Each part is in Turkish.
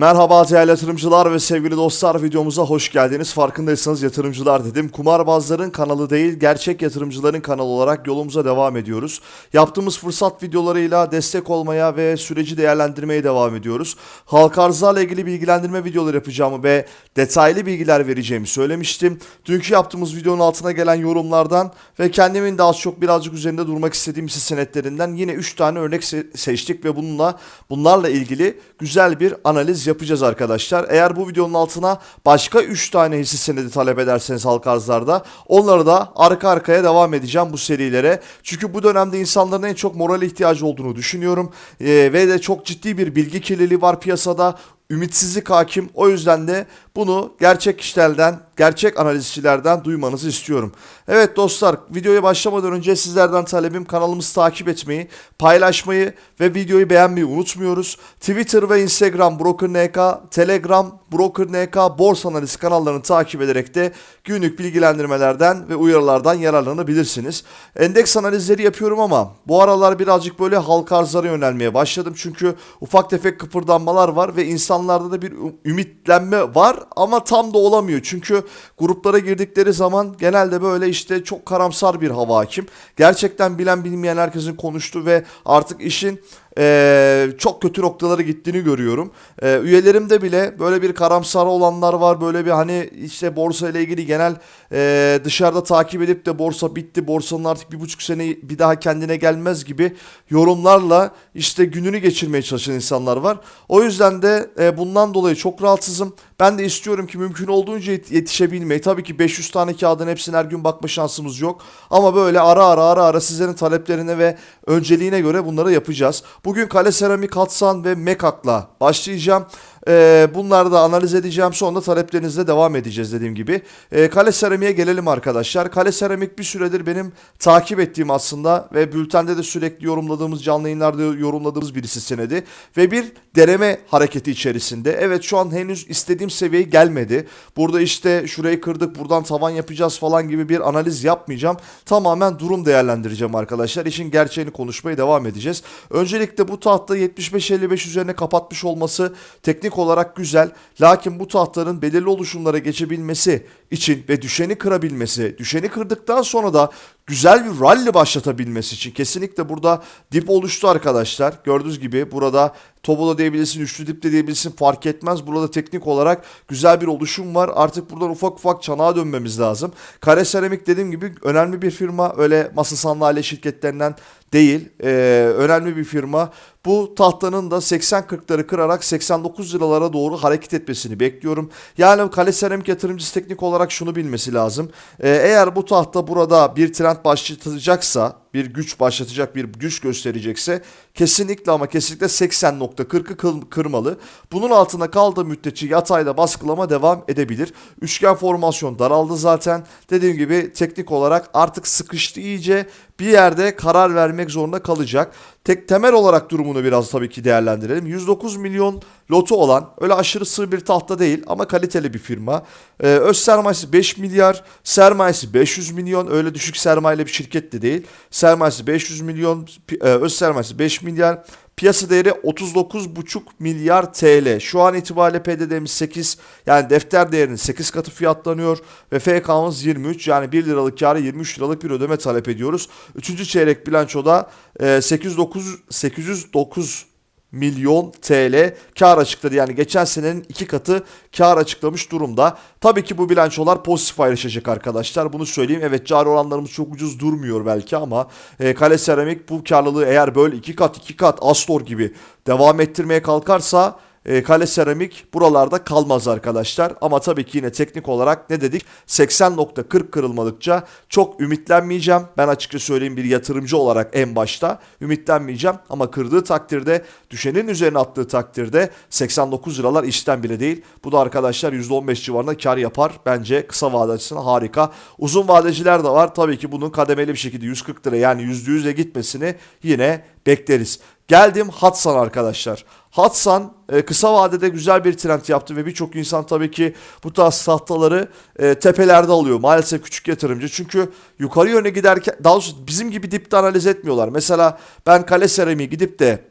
Merhaba değerli yatırımcılar ve sevgili dostlar videomuza hoş geldiniz. Farkındaysanız yatırımcılar dedim. Kumarbazların kanalı değil gerçek yatırımcıların kanalı olarak yolumuza devam ediyoruz. Yaptığımız fırsat videolarıyla destek olmaya ve süreci değerlendirmeye devam ediyoruz. Halka arzlarla ilgili bilgilendirme videoları yapacağımı ve detaylı bilgiler vereceğimi söylemiştim. Dünkü yaptığımız videonun altına gelen yorumlardan ve kendimin az çok birazcık üzerinde durmak istediğim hisse senetlerinden yine 3 tane örnek se- seçtik ve bununla bunlarla ilgili güzel bir analiz yapacağız arkadaşlar. Eğer bu videonun altına başka 3 tane hisse senedi talep ederseniz halka arzlarda onları da arka arkaya devam edeceğim bu serilere. Çünkü bu dönemde insanların en çok moral ihtiyacı olduğunu düşünüyorum. Ee, ve de çok ciddi bir bilgi kirliliği var piyasada ümitsizlik hakim. O yüzden de bunu gerçek kişilerden, gerçek analizcilerden duymanızı istiyorum. Evet dostlar, videoya başlamadan önce sizlerden talebim kanalımızı takip etmeyi, paylaşmayı ve videoyu beğenmeyi unutmuyoruz. Twitter ve Instagram BrokerNK, Telegram BrokerNK Borsa Analizi kanallarını takip ederek de günlük bilgilendirmelerden ve uyarılardan yararlanabilirsiniz. Endeks analizleri yapıyorum ama bu aralar birazcık böyle halka arzlara yönelmeye başladım. Çünkü ufak tefek kıpırdanmalar var ve insanlarda da bir ümitlenme var ama tam da olamıyor. Çünkü gruplara girdikleri zaman genelde böyle işte çok karamsar bir hava hakim. Gerçekten bilen bilmeyen herkesin konuştuğu ve artık işin eee, çok kötü noktalara gittiğini görüyorum. Eee, üyelerimde bile böyle bir karamsar olanlar var. Böyle bir hani işte borsa ile ilgili genel eee, dışarıda takip edip de borsa bitti. Borsanın artık bir buçuk sene bir daha kendine gelmez gibi yorumlarla işte gününü geçirmeye çalışan insanlar var. O yüzden de e, bundan dolayı çok rahatsızım. Ben de istiyorum ki mümkün olduğunca yet- yetişebilmeyi. Tabii ki 500 tane kağıdın hepsini her gün bakma şansımız yok. Ama böyle ara ara ara ara sizlerin taleplerine ve önceliğine göre bunları yapacağız. Bugün Kale Seramik, Hatsan ve Mekak'la başlayacağım. Ee, bunları da analiz edeceğim. Sonra taleplerinizle devam edeceğiz dediğim gibi. Ee, Kale Seramik'e gelelim arkadaşlar. Kale Seramik bir süredir benim takip ettiğim aslında ve bültende de sürekli yorumladığımız, canlı yayınlarda yorumladığımız birisi senedi. Ve bir deneme hareketi içerisinde. Evet şu an henüz istediğim seviyeye gelmedi. Burada işte şurayı kırdık, buradan tavan yapacağız falan gibi bir analiz yapmayacağım. Tamamen durum değerlendireceğim arkadaşlar. İşin gerçeğini konuşmaya devam edeceğiz. Öncelikle bu tahta 75-55 üzerine kapatmış olması teknik olarak güzel. Lakin bu tahtların belirli oluşumlara geçebilmesi için ve düşeni kırabilmesi, düşeni kırdıktan sonra da güzel bir rally başlatabilmesi için kesinlikle burada dip oluştu arkadaşlar. Gördüğünüz gibi burada Tobola diyebilirsin, üçlü dip de diyebilirsin fark etmez. Burada teknik olarak güzel bir oluşum var. Artık buradan ufak ufak çanağa dönmemiz lazım. Kare Seramik dediğim gibi önemli bir firma. Öyle masa sandalye şirketlerinden değil. Ee, önemli bir firma. Bu tahtanın da 80-40'ları kırarak 89 liralara doğru hareket etmesini bekliyorum. Yani Kale Seramik yatırımcısı teknik olarak şunu bilmesi lazım. Ee, eğer bu tahta burada bir trend başlatacaksa, bir güç başlatacak bir güç gösterecekse kesinlikle ama kesinlikle 80.40'ı kıl- kırmalı. Bunun altına kaldığı müddetçe yatayda baskılama devam edebilir. Üçgen formasyon daraldı zaten. Dediğim gibi teknik olarak artık sıkıştı iyice bir yerde karar vermek zorunda kalacak. Tek temel olarak durumunu biraz tabii ki değerlendirelim. 109 milyon lotu olan öyle aşırı sığ bir tahta değil ama kaliteli bir firma. Ee, öz sermayesi 5 milyar, sermayesi 500 milyon öyle düşük sermayeli bir şirket de değil. Sermayesi 500 milyon, e, öz sermayesi 5 milyar. Piyasa değeri 39,5 milyar TL. Şu an itibariyle PDD'miz 8 yani defter değerinin 8 katı fiyatlanıyor ve FK'mız 23 yani 1 liralık karı 23 liralık bir ödeme talep ediyoruz. Üçüncü çeyrek bilançoda e, 809 809 milyon TL kar açıkladı. Yani geçen senenin iki katı kar açıklamış durumda. Tabii ki bu bilançolar pozitif ayrışacak arkadaşlar. Bunu söyleyeyim. Evet cari oranlarımız çok ucuz durmuyor belki ama e, Kale Seramik bu karlılığı eğer böyle iki kat iki kat Astor gibi devam ettirmeye kalkarsa e, Kale Seramik buralarda kalmaz arkadaşlar. Ama tabii ki yine teknik olarak ne dedik? 80.40 kırılmadıkça çok ümitlenmeyeceğim. Ben açıkça söyleyeyim bir yatırımcı olarak en başta ümitlenmeyeceğim. Ama kırdığı takdirde düşenin üzerine attığı takdirde 89 liralar işten bile değil. Bu da arkadaşlar %15 civarında kar yapar. Bence kısa vade açısından harika. Uzun vadeciler de var. Tabii ki bunun kademeli bir şekilde 140 lira yani %100'e gitmesini yine bekleriz. Geldim Hatsan arkadaşlar. Hatsan e, kısa vadede güzel bir trend yaptı ve birçok insan tabii ki bu tarz tahtaları e, tepelerde alıyor. Maalesef küçük yatırımcı. Çünkü yukarı yöne giderken daha doğrusu bizim gibi dipte analiz etmiyorlar. Mesela ben kale seramiği gidip de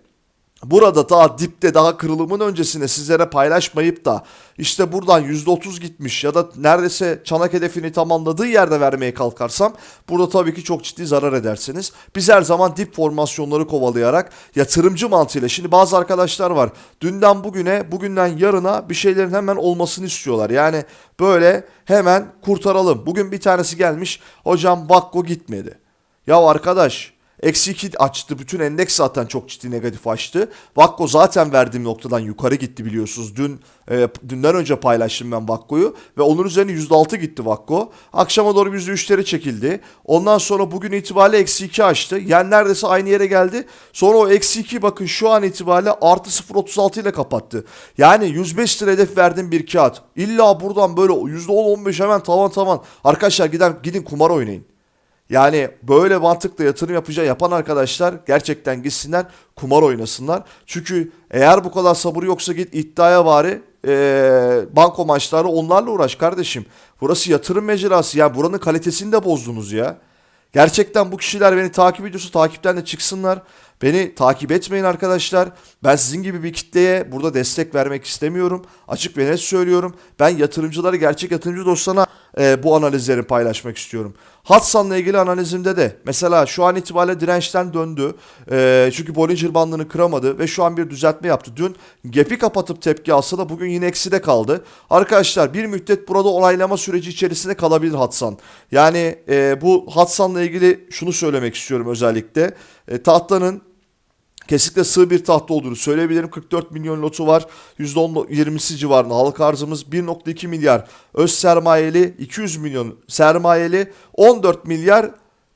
Burada daha dipte daha kırılımın öncesinde sizlere paylaşmayıp da işte buradan %30 gitmiş ya da neredeyse çanak hedefini tamamladığı yerde vermeye kalkarsam burada tabii ki çok ciddi zarar edersiniz. Biz her zaman dip formasyonları kovalayarak yatırımcı mantığıyla şimdi bazı arkadaşlar var dünden bugüne bugünden yarına bir şeylerin hemen olmasını istiyorlar. Yani böyle hemen kurtaralım. Bugün bir tanesi gelmiş hocam Vakko gitmedi. Ya arkadaş Eksi 2 açtı. Bütün endeks zaten çok ciddi negatif açtı. Vakko zaten verdiğim noktadan yukarı gitti biliyorsunuz. Dün e, dünden önce paylaştım ben Vakko'yu ve onun üzerine %6 gitti Vakko. Akşama doğru %3'leri çekildi. Ondan sonra bugün itibariyle eksi 2 açtı. Yani neredeyse aynı yere geldi. Sonra o eksi 2 bakın şu an itibariyle artı 0.36 ile kapattı. Yani 105 lira hedef verdiğim bir kağıt. İlla buradan böyle %10-15 hemen tavan tavan. Arkadaşlar giden, gidin kumar oynayın. Yani böyle mantıkla yatırım yapacağı yapan arkadaşlar gerçekten gitsinler kumar oynasınlar. Çünkü eğer bu kadar sabır yoksa git iddiaya bari ee, banko maçları onlarla uğraş kardeşim. Burası yatırım mecrası ya buranın kalitesini de bozdunuz ya. Gerçekten bu kişiler beni takip ediyorsa takipten de çıksınlar. Beni takip etmeyin arkadaşlar. Ben sizin gibi bir kitleye burada destek vermek istemiyorum. Açık ve net söylüyorum. Ben yatırımcıları, gerçek yatırımcı dostlarına e, bu analizleri paylaşmak istiyorum. Hatsan'la ilgili analizimde de mesela şu an itibariyle dirençten döndü. E, çünkü Bollinger bandını kıramadı ve şu an bir düzeltme yaptı. Dün gap'i kapatıp tepki alsa da bugün yine ekside kaldı. Arkadaşlar bir müddet burada onaylama süreci içerisinde kalabilir Hatsan. Yani e, bu Hatsan'la ilgili şunu söylemek istiyorum özellikle. E, tahtanın Kesinlikle sığ bir tahta olduğunu söyleyebilirim. 44 milyon lotu var. %20'si civarında halka arzımız 1.2 milyar öz sermayeli 200 milyon sermayeli 14 milyar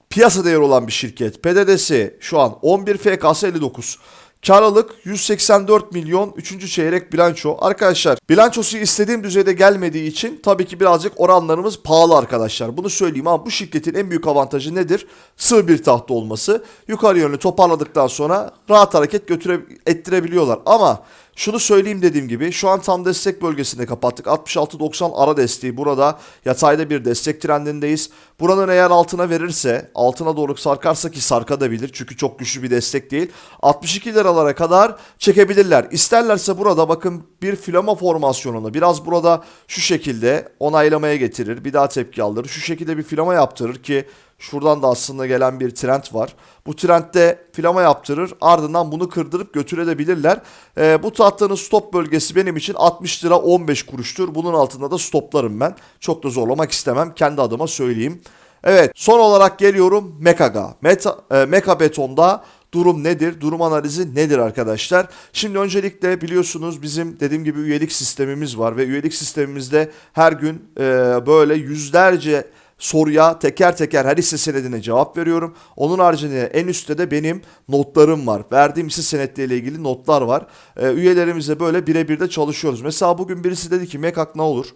piyasa değeri olan bir şirket. PDD'si şu an 11 FK'sı 59. Karlılık 184 milyon 3. çeyrek bilanço. Arkadaşlar bilançosu istediğim düzeyde gelmediği için tabii ki birazcık oranlarımız pahalı arkadaşlar. Bunu söyleyeyim ama bu şirketin en büyük avantajı nedir? Sığ bir tahta olması. Yukarı yönlü toparladıktan sonra rahat hareket götüre ettirebiliyorlar. Ama şunu söyleyeyim dediğim gibi şu an tam destek bölgesinde kapattık. 66-90 ara desteği burada yatayda bir destek trendindeyiz. Buranın eğer altına verirse altına doğru sarkarsa ki sarkabilir çünkü çok güçlü bir destek değil. 62 liralara kadar çekebilirler. İsterlerse burada bakın bir filama formasyonunu biraz burada şu şekilde onaylamaya getirir. Bir daha tepki alır. Şu şekilde bir filama yaptırır ki Şuradan da aslında gelen bir trend var. Bu trendde filama yaptırır ardından bunu kırdırıp götürebilirler. E, bu tahtanın stop bölgesi benim için 60 lira 15 kuruştur. Bunun altında da stoplarım ben. Çok da zorlamak istemem kendi adıma söyleyeyim. Evet son olarak geliyorum Mekaga. Meta, e, Meka Beton'da durum nedir? Durum analizi nedir arkadaşlar? Şimdi öncelikle biliyorsunuz bizim dediğim gibi üyelik sistemimiz var ve üyelik sistemimizde her gün e, böyle yüzlerce soruya teker teker her hisse senedine cevap veriyorum. Onun haricinde en üstte de benim notlarım var. Verdiğim hisse senetleriyle ilgili notlar var. E, üyelerimize böyle birebir de çalışıyoruz. Mesela bugün birisi dedi ki Mekak ne olur?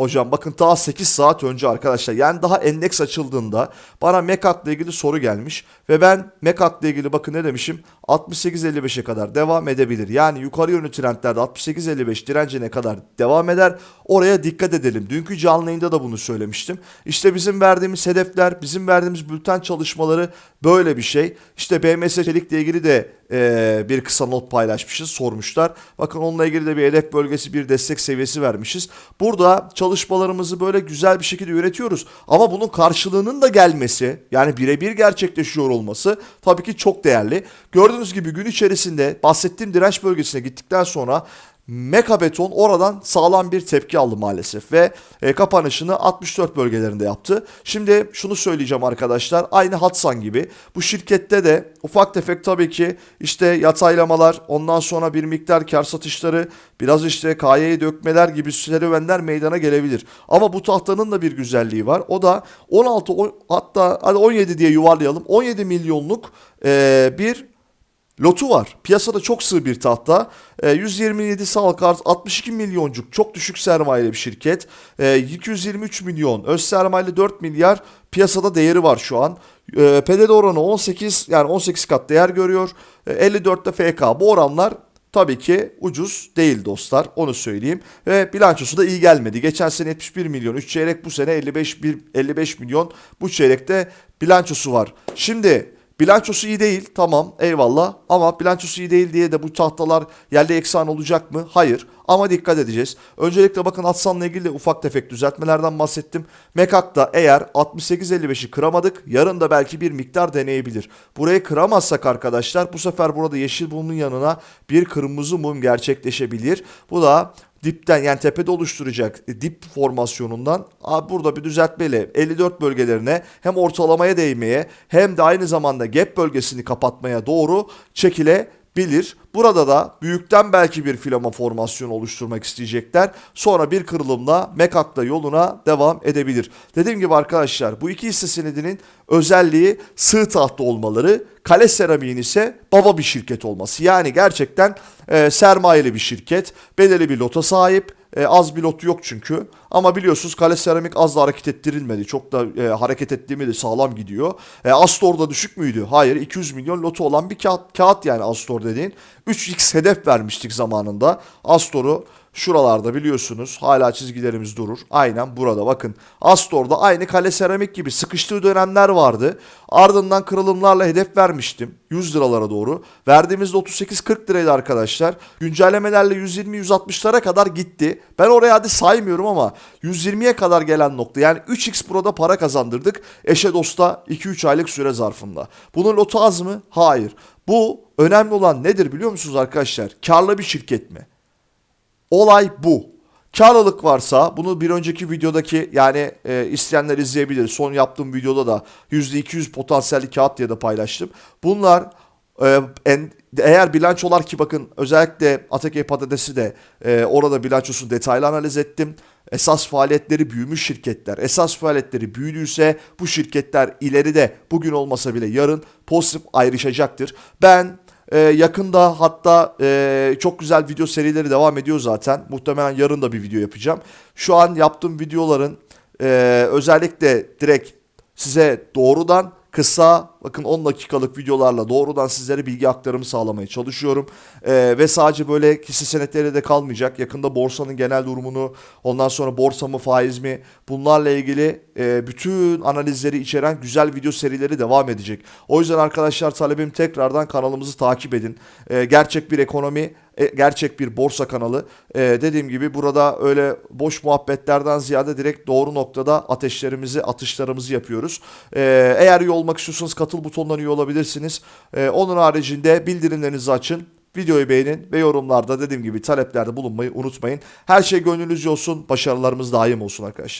Hocam bakın daha 8 saat önce arkadaşlar yani daha endeks açıldığında bana Mekak ile ilgili soru gelmiş ve ben Mekak ile ilgili bakın ne demişim 68.55'e kadar devam edebilir. Yani yukarı yönlü trendlerde 68.55 direncine kadar devam eder. Oraya dikkat edelim. Dünkü canlı yayında da bunu söylemiştim. İşte bizim verdiğimiz hedefler, bizim verdiğimiz bülten çalışmaları böyle bir şey. İşte BMS Çelik ile ilgili de e, bir kısa not paylaşmışız, sormuşlar. Bakın onunla ilgili de bir hedef bölgesi, bir destek seviyesi vermişiz. Burada çalışmalarımızı böyle güzel bir şekilde üretiyoruz. Ama bunun karşılığının da gelmesi, yani birebir gerçekleşiyor olması tabii ki çok değerli. Gördüğünüz gibi gün içerisinde bahsettiğim direnç bölgesine gittikten sonra Meka Beton oradan sağlam bir tepki aldı maalesef ve e, kapanışını 64 bölgelerinde yaptı. Şimdi şunu söyleyeceğim arkadaşlar aynı Hatsan gibi bu şirkette de ufak tefek tabii ki işte yataylamalar ondan sonra bir miktar kar satışları biraz işte KY'yi dökmeler gibi serüvenler meydana gelebilir. Ama bu tahtanın da bir güzelliği var o da 16 on, hatta hadi 17 diye yuvarlayalım 17 milyonluk e, bir lotu var. Piyasada çok sığ bir tahta. E, 127 sağlık arz 62 milyoncuk çok düşük sermayeli bir şirket. E, 223 milyon öz sermayeli 4 milyar piyasada değeri var şu an. E, PDD oranı 18 yani 18 kat değer görüyor. E, 54'te FK bu oranlar Tabii ki ucuz değil dostlar onu söyleyeyim. Ve bilançosu da iyi gelmedi. Geçen sene 71 milyon 3 çeyrek bu sene 55, 55 milyon bu çeyrekte bilançosu var. Şimdi Bilançosu iyi değil tamam eyvallah ama bilançosu iyi değil diye de bu tahtalar yerli eksan olacak mı? Hayır ama dikkat edeceğiz. Öncelikle bakın Atsan'la ilgili de ufak tefek düzeltmelerden bahsettim. Mekak'ta eğer 68.55'i kıramadık yarın da belki bir miktar deneyebilir. Burayı kıramazsak arkadaşlar bu sefer burada yeşil mumun yanına bir kırmızı mum gerçekleşebilir. Bu da dipten yani tepede oluşturacak dip formasyonundan burada bir düzeltmeyle 54 bölgelerine hem ortalamaya değmeye hem de aynı zamanda gap bölgesini kapatmaya doğru çekilebilir. Burada da büyükten belki bir filama formasyonu oluşturmak isteyecekler. Sonra bir kırılımla Mekak'ta yoluna devam edebilir. Dediğim gibi arkadaşlar bu iki hisse senedinin özelliği sığ tahta olmaları, kale seramiğin ise baba bir şirket olması. Yani gerçekten e, sermayeli bir şirket, belirli bir lota sahip. E, az bir lotu yok çünkü. Ama biliyorsunuz kale seramik az da hareket ettirilmedi. Çok da e, hareket ettiğimi sağlam gidiyor. E, Astor'da düşük müydü? Hayır 200 milyon lotu olan bir kağıt, kağıt yani Astor dediğin. 3x hedef vermiştik zamanında. Astor'u şuralarda biliyorsunuz hala çizgilerimiz durur. Aynen burada bakın. Astor'da aynı kale seramik gibi sıkıştığı dönemler vardı. Ardından kırılımlarla hedef vermiştim. 100 liralara doğru. Verdiğimizde 38-40 liraydı arkadaşlar. Güncellemelerle 120-160'lara kadar gitti. Ben oraya hadi saymıyorum ama 120'ye kadar gelen nokta. Yani 3x Pro'da para kazandırdık. Eşe dosta 2-3 aylık süre zarfında. Bunun lotu az mı? Hayır. Bu önemli olan nedir biliyor musunuz arkadaşlar? Karlı bir şirket mi? Olay bu. Karlılık varsa bunu bir önceki videodaki yani e, isteyenler izleyebilir. Son yaptığım videoda da %200 potansiyelli kağıt diye de paylaştım. Bunlar e, en, eğer bilançolar ki bakın özellikle Atake Patates'i de e, orada bilançosunu detaylı analiz ettim. Esas faaliyetleri büyümüş şirketler. Esas faaliyetleri büyüdüyse bu şirketler ileride bugün olmasa bile yarın pozitif ayrışacaktır. Ben ee, yakında hatta e, çok güzel video serileri devam ediyor zaten. Muhtemelen yarın da bir video yapacağım. Şu an yaptığım videoların e, özellikle direkt size doğrudan kısa bakın 10 dakikalık videolarla doğrudan sizlere bilgi aktarımı sağlamaya çalışıyorum. Ee, ve sadece böyle hisse senetleri de kalmayacak. Yakında borsanın genel durumunu ondan sonra borsa mı faiz mi bunlarla ilgili e, bütün analizleri içeren güzel video serileri devam edecek. O yüzden arkadaşlar talebim tekrardan kanalımızı takip edin. Ee, gerçek bir ekonomi e, gerçek bir borsa kanalı. E, dediğim gibi burada öyle boş muhabbetlerden ziyade direkt doğru noktada ateşlerimizi, atışlarımızı yapıyoruz. E, eğer üye olmak istiyorsanız katıl butonundan üye olabilirsiniz. E, onun haricinde bildirimlerinizi açın. Videoyu beğenin ve yorumlarda dediğim gibi taleplerde bulunmayı unutmayın. Her şey gönlünüzce olsun. Başarılarımız daim olsun arkadaşlar.